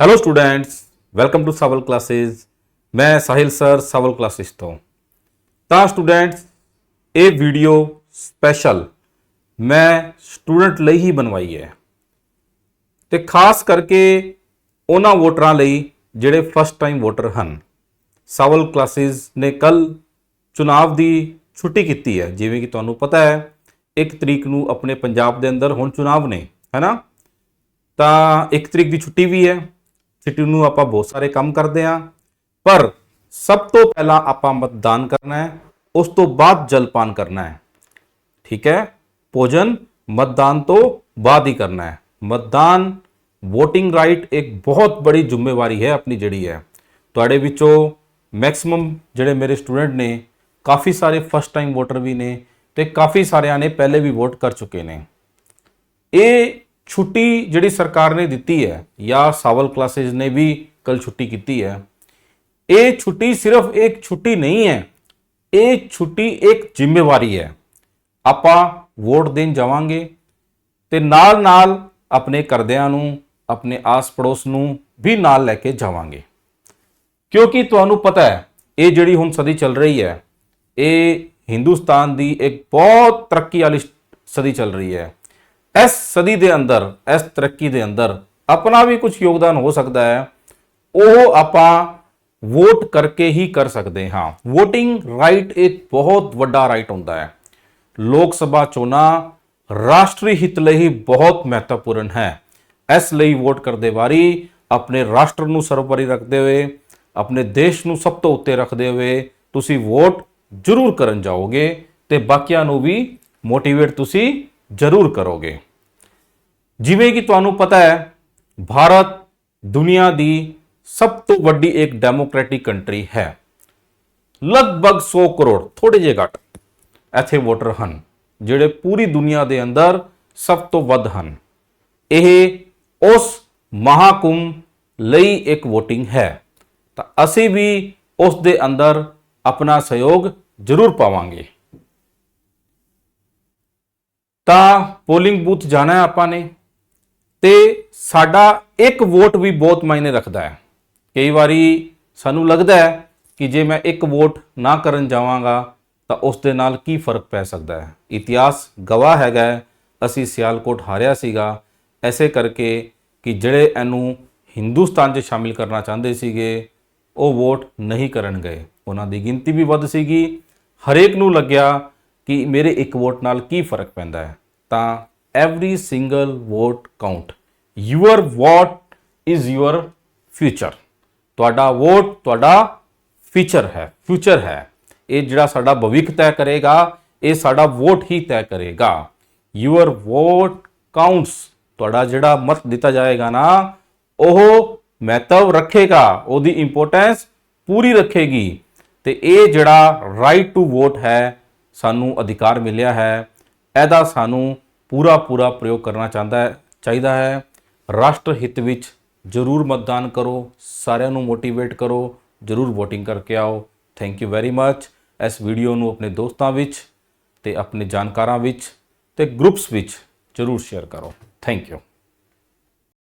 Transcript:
Hello students welcome to Sawal classes ਮੈਂ Sahil sir ਸਵਲ classes ਤੋਂ ਤਾਂ ਸਟੂਡੈਂਟਸ ਇਹ ਵੀਡੀਓ ਸਪੈਸ਼ਲ ਮੈਂ ਸਟੂਡੈਂਟ ਲਈ ਹੀ ਬਣਵਾਈ ਹੈ ਤੇ ਖਾਸ ਕਰਕੇ ਉਹਨਾਂ ਵੋਟਰਾਂ ਲਈ ਜਿਹੜੇ ਫਸਟ ਟਾਈਮ ਵੋਟਰ ਹਨ ਸਵਲ ਕਲਾਸਿਸ ਨੇ ਕੱਲ ਚੁਣਾਵ ਦੀ ਛੁੱਟੀ ਕੀਤੀ ਹੈ ਜਿਵੇਂ ਕਿ ਤੁਹਾਨੂੰ ਪਤਾ ਹੈ 1 ਤਰੀਕ ਨੂੰ ਆਪਣੇ ਪੰਜਾਬ ਦੇ ਅੰਦਰ ਹੁਣ ਚੁਣਾਵ ਨੇ ਹੈਨਾ ਤਾਂ 1 ਤਰੀਕ ਦੀ ਛੁੱਟੀ ਵੀ ਹੈ ਸਿਟੀ ਨੂੰ ਆਪਾਂ ਬਹੁਤ ਸਾਰੇ ਕੰਮ ਕਰਦੇ ਹਾਂ, ਪਰ ਸਭ ਤੋਂ ਪਹਿਲਾਂ ਆਪਾਂ ਮਤਦਾਨ ਕਰਨਾ ਹੈ, ਉਸ ਤੋਂ ਬਾਅਦ ਜਲਪਾਨ ਕਰਨਾ ਹੈ। ਠੀਕ ਹੈ? ਭੋਜਨ ਮਤਦਾਨ ਤੋਂ ਬਾਅਦ ਹੀ ਕਰਨਾ ਹੈ। ਮਤਦਾਨ, VOTING ਰਾਈਟ ਇੱਕ ਬਹੁਤ ਬੜੀ ਜ਼ਿੰਮੇਵਾਰੀ ਹੈ ਆਪਣੀ ਜਿਹੜੀ ਹੈ। ਤੁਹਾਡੇ ਵਿੱਚੋਂ ਮੈਕਸਿਮਮ ਜਿਹੜੇ ਮੇਰੇ ਸਟੂਡੈਂਟ ਨੇ, ਕਾਫੀ ਸਾਰੇ ਫਸਟ ਟਾਈਮ ਵੋਟਰ ਵੀ ਨੇ ਤੇ ਕਾਫੀ ਸਾਰਿਆਂ ਨੇ ਪਹਿਲੇ ਵੀ ਵੋਟ ਕਰ ਚੁੱਕੇ ਨੇ। ਇਹ ਛੁੱਟੀ ਜਿਹੜੀ ਸਰਕਾਰ ਨੇ ਦਿੱਤੀ ਹੈ, ਜਾਂ ਸਾਵਲ ਕਲਾਸਿਸ ਨੇ ਵੀ ਕੱਲ ਛੁੱਟੀ ਕੀਤੀ ਹੈ, ਇਹ ਛੁੱਟੀ ਸਿਰਫ ਇੱਕ ਛੁੱਟੀ ਨਹੀਂ ਹੈ, ਇਹ ਛੁੱਟੀ ਇੱਕ ਜ਼ਿੰਮੇਵਾਰੀ ਹੈ। ਆਪਾਂ ਵੋਟ ਦੇਣ ਜਾਵਾਂਗੇ ਤੇ ਨਾਲ ਨਾਲ ਆਪਣੇ ਕਰਦਿਆਂ ਨੂੰ, ਆਪਣੇ ਆਸ ਪੜੋਸ ਨੂੰ ਵੀ ਨਾਲ ਲੈ ਕੇ ਜਾਵਾਂਗੇ। ਕਿਉਂਕਿ ਤੁਹਾਨੂੰ ਪਤਾ ਹੈ, ਇਹ ਜਿਹੜੀ ਹੁਣ ਸਦੀ ਚੱਲ ਰਹੀ ਹੈ, ਇਹ ਹਿੰਦੁਸਤਾਨ ਦੀ ਇੱਕ ਬਹੁਤ ਤਰੱਕੀ ਵਾਲੀ ਸਦੀ ਚੱਲ ਰਹੀ ਹੈ। ਇਸ ਸਦੀ ਦੇ ਅੰਦਰ, ਇਸ ਤਰੱਕੀ ਦੇ ਅੰਦਰ ਆਪਣਾ ਵੀ ਕੁਝ ਯੋਗਦਾਨ ਹੋ ਸਕਦਾ ਹੈ। ਉਹ ਆਪਾਂ ਵੋਟ ਕਰਕੇ ਹੀ ਕਰ ਸਕਦੇ ਹਾਂ। VOTING ਰਾਈਟ ਇੱਕ ਬਹੁਤ ਵੱਡਾ ਰਾਈਟ ਹੁੰਦਾ ਹੈ। ਲੋਕ ਸਭਾ ਚੋਣਾਂ ਰਾਸ਼ਟਰੀ ਹਿੱਤ ਲਈ ਬਹੁਤ ਮਹੱਤਵਪੂਰਨ ਹੈ। ਇਸ ਲਈ ਵੋਟ ਕਰਦੇ ਵਾਰੀ ਆਪਣੇ ਰਾਸ਼ਟਰ ਨੂੰ ਸਰਵੋਪਰੀ ਰੱਖਦੇ ਹੋਏ, ਆਪਣੇ ਦੇਸ਼ ਨੂੰ ਸਭ ਤੋਂ ਉੱਤੇ ਰੱਖਦੇ ਹੋਏ ਤੁਸੀਂ ਵੋਟ ਜ਼ਰੂਰ ਕਰਨ ਜਾਓਗੇ ਤੇ ਬਾਕੀਆਂ ਨੂੰ ਵੀ ਮੋਟੀਵੇਟ ਤੁਸੀਂ ਜ਼ਰੂਰ ਕਰੋਗੇ। ਜਿਵੇਂ ਕਿ ਤੁਹਾਨੂੰ ਪਤਾ ਹੈ, ਭਾਰਤ ਦੁਨੀਆ ਦੀ ਸਭ ਤੋਂ ਵੱਡੀ ਇੱਕ ਡੈਮੋਕ੍ਰੈਟਿਕ ਕੰਟਰੀ ਹੈ। ਲਗਭਗ 100 ਕਰੋੜ ਥੋੜੇ ਜਿਹੇ ਘੱਟ, ਇੱਥੇ ਵੋਟਰ ਹਨ, ਜਿਹੜੇ ਪੂਰੀ ਦੁਨੀਆ ਦੇ ਅੰਦਰ ਸਭ ਤੋਂ ਵੱਧ ਹਨ। ਇਹ ਉਸ ਮਹਾਕੁੰਭ ਲਈ ਇੱਕ VOTING ਹੈ। ਤਾਂ ਅਸੀਂ ਵੀ ਉਸ ਦੇ ਅੰਦਰ ਆਪਣਾ ਸਹਿਯੋਗ ਜ਼ਰੂਰ ਪਾਵਾਂਗੇ। ਤਾਂ ਪੋਲਿੰਗ ਬੂਥ ਜਾਣਾ ਹੈ ਆਪਾਂ ਨੇ ਤੇ ਸਾਡਾ ਇੱਕ ਵੋਟ ਵੀ ਬਹੁਤ ਮਾਇਨੇ ਰੱਖਦਾ ਹੈ। ਕਈ ਵਾਰੀ ਸਾਨੂੰ ਲੱਗਦਾ ਹੈ ਕਿ ਜੇ ਮੈਂ ਇੱਕ ਵੋਟ ਨਾ ਕਰਨ ਜਾਵਾਂਗਾ ਤਾਂ ਉਸ ਦੇ ਨਾਲ ਕੀ ਫ਼ਰਕ ਪੈ ਸਕਦਾ ਹੈ? ਇਤਿਹਾਸ ਗਵਾਹ ਹੈਗਾ ਅਸੀਂ ਸਿਆਲਕੋਟ ਹਾਰਿਆ ਸੀਗਾ। ਐਸੇ ਕਰਕੇ ਕਿ ਜਿਹੜੇ ਇਹਨੂੰ ਹਿੰਦੁਸਤਾਨ 'ਚ ਸ਼ਾਮਿਲ ਕਰਨਾ ਚਾਹੁੰਦੇ ਸੀਗੇ, ਉਹ ਵੋਟ ਨਹੀਂ ਕਰਨ ਗਏ। ਉਹਨਾਂ ਦੀ ਗਿਣਤੀ ਵੀ ਵੱਧ ਸੀਗੀ। ਹਰੇਕ ਨੂੰ ਲੱਗਿਆ ਕਿ ਮੇਰੇ ਇੱਕ ਵੋਟ ਨਾਲ ਕੀ ਫ਼ਰਕ ਪੈਂਦਾ ਹੈ? ਤਾਂ every single vote count your vote is your future ਤੁਹਾਡਾ ਵੋਟ ਤੁਹਾਡਾ ਫਿਊਚਰ ਹੈ ਫਿਊਚਰ ਹੈ। ਇਹ ਜਿਹੜਾ ਸਾਡਾ ਭਵਿੱਖ ਤੈਅ ਕਰੇਗਾ, ਇਹ ਸਾਡਾ ਵੋਟ ਹੀ ਤੈਅ ਕਰੇਗਾ। ਯੂਅਰ ਵੋਟ ਕਾਊਂਟਸ ਤੁਹਾਡਾ ਜਿਹੜਾ ਮਤ ਦਿੱਤਾ ਜਾਏਗਾ ਨਾ, ਉਹ ਮਹੱਤਵ ਰੱਖੇਗਾ, ਉਹਦੀ ਇੰਪੋਰਟੈਂਸ ਪੂਰੀ ਰੱਖੇਗੀ। ਤੇ ਇਹ ਜਿਹੜਾ ਰਾਈਟ ਟੂ ਵੋਟ ਹੈ ਸਾਨੂੰ ਅਧਿਕਾਰ ਮਿਲਿਆ ਹੈ, ਇਹਦਾ ਸਾਨੂੰ ਪੂਰਾ ਪੂਰਾ ਪ੍ਰਯੋਗ ਕਰਨਾ ਚਾਹੁੰਦਾ ਹੈ, ਚਾਹੀਦਾ ਹੈ। ਰਾਸ਼ਟਰ ਹਿੱਤ ਵਿੱਚ ਜ਼ਰੂਰ ਮਤਦਾਨ ਕਰੋ, ਸਾਰਿਆਂ ਨੂੰ ਮੋਟੀਵੇਟ ਕਰੋ, ਜ਼ਰੂਰ VOTING ਕਰਕੇ ਆਓ। ਥੈਂਕ ਯੂ ਵੈਰੀ ਮੱਚ ਇਸ ਵੀਡੀਓ ਨੂੰ ਆਪਣੇ ਦੋਸਤਾਂ ਵਿੱਚ ਤੇ ਆਪਣੇ ਜਾਣਕਾਰਾਂ ਵਿੱਚ ਤੇ ਗਰੁੱਪਸ ਵਿੱਚ ਜ਼ਰੂਰ ਸ਼ੇਅਰ ਕਰੋ। Thank you